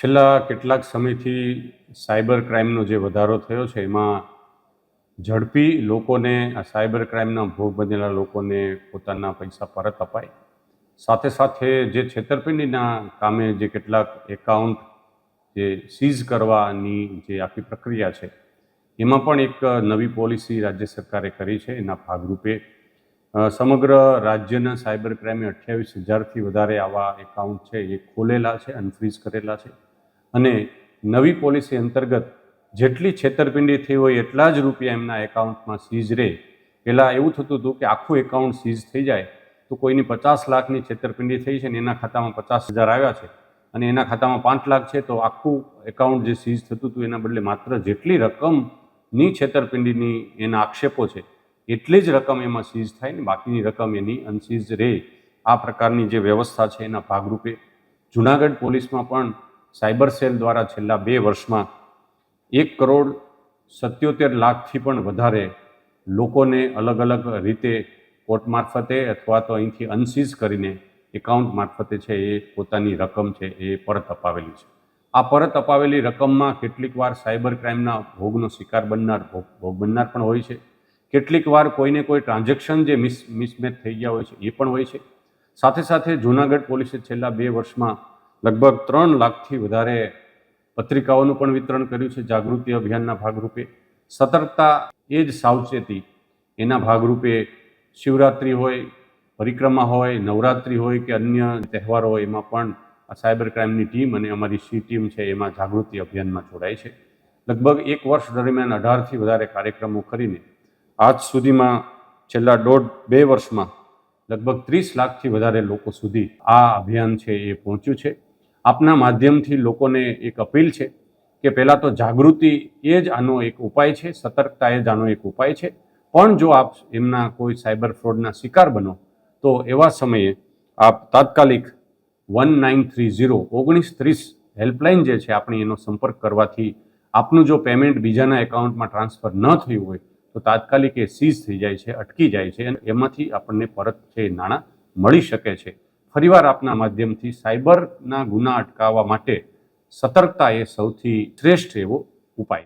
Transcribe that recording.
છેલ્લા કેટલાક સમયથી સાયબર ક્રાઇમનો જે વધારો થયો છે, એમાં ઝડપી લોકોને, આ સાયબર ક્રાઇમના ભોગ બનેલા લોકોને પોતાના પૈસા પરત અપાય. સાથે સાથે જે છેતરપિંડીના કામે જે કેટલાક એકાઉન્ટ જે સીઝ કરવાની જે આખી પ્રક્રિયા છે, એમાં પણ એક નવી પોલિસી રાજ્ય સરકારે કરી છે. એના ભાગરૂપે સમગ્ર રાજ્યના સાયબર ક્રાઇમે અઠ્યાવીસ હજારથી વધારે આવા એકાઉન્ટ છે, એ ખોલેલા છે અનફ્રીઝ કરેલા છે. અને નવી પોલિસી અંતર્ગત જેટલી છેતરપિંડી થઈ હોય એટલા જ રૂપિયા એમના એકાઉન્ટમાં સીઝ રહે. પહેલાં એવું થતું હતું કે આખું એકાઉન્ટ સીઝ થઈ જાય તો કોઈની પચાસ લાખની છેતરપિંડી થઈ છે ને એના ખાતામાં પચાસ હજાર આવ્યા છે અને એના ખાતામાં પાંચ લાખ છે તો આખું એકાઉન્ટ જે સીઝ થતું હતું એના બદલે માત્ર જેટલી રકમની છેતરપિંડીની એના આક્ષેપો છે એટલી જ રકમ એમાં સીઝ થાય ને બાકીની રકમ એની અનસીઝ રહે. આ પ્રકારની જે વ્યવસ્થા છે એના ભાગરૂપે જુનાગઢ પોલીસમાં પણ સાયબર સેલ દ્વારા છેલ્લા બે વર્ષમાં એક કરોડ સત્યોતેર લાખથી પણ વધારે લોકોને અલગ અલગ રીતે કોર્ટ મારફતે અથવા તો અહીંથી અનસીઝ કરીને એકાઉન્ટ મારફતે છે એ પોતાની રકમ છે એ પરત અપાવેલી છે. આ પરત અપાવેલી રકમમાં કેટલીક વાર સાયબર ક્રાઇમના ભોગનો શિકાર બનનાર ભોગ બનનાર પણ હોય છે. કેટલીક વાર કોઈને કોઈ ટ્રાન્ઝેક્શન જે મિસ, મિસમેચ થઈ ગયા હોય છે એ પણ હોય છે. સાથે સાથે જૂનાગઢ પોલીસે છેલ્લા બે વર્ષમાં લગભગ ત્રણ લાખથી વધારે પત્રિકાઓનું પણ વિતરણ કર્યું છે જાગૃતિ અભિયાનના ભાગરૂપે. સતર્કતા એ જ સાવચેતી. એના ભાગરૂપે શિવરાત્રિ હોય, પરિક્રમા હોય, નવરાત્રિ હોય કે અન્ય તહેવારો હોય, એમાં પણ આ સાયબર ક્રાઇમની ટીમ અને અમારી સી ટીમ છે એમાં જાગૃતિ અભિયાનમાં જોડાય છે. લગભગ એક વર્ષ દરમિયાન અઢારથી વધારે કાર્યક્રમો કરીને આજ સુધીમાં છેલ્લા દોઢ, બે વર્ષમાં લગભગ ત્રીસ લાખથી વધારે લોકો સુધી આ અભિયાન છે એ પહોંચ્યું છે. આપના માધ્યમથી લોકોને એક અપીલ છે કે પહેલાં તો જાગૃતિ એ જ આનો એક ઉપાય છે, સતર્કતા એ જ આનો એક ઉપાય છે. પણ જો આપ એમના કોઈ સાયબર ફ્રોડના શિકાર બનો, તો એવા સમયે આપ તાત્કાલિક વન નાઇન થ્રી ઝીરો ઓગણીસ ત્રીસ હેલ્પલાઇન જે છે આપણી એનો સંપર્ક કરવાથી આપનું જો પેમેન્ટ બીજાના એકાઉન્ટમાં ટ્રાન્સફર ન થયું હોય, તો તાત્કાલિક એ સીઝ થઈ જાય છે, અટકી જાય છે અને એમાંથી આપણને પરત છે નાણાં મળી શકે છે ફરીવાર આપના માધ્યમથી સાયબરના ગુના અટકાવવા માટે સતર્કતા એ સૌથી શ્રેષ્ઠ એવો ઉપાય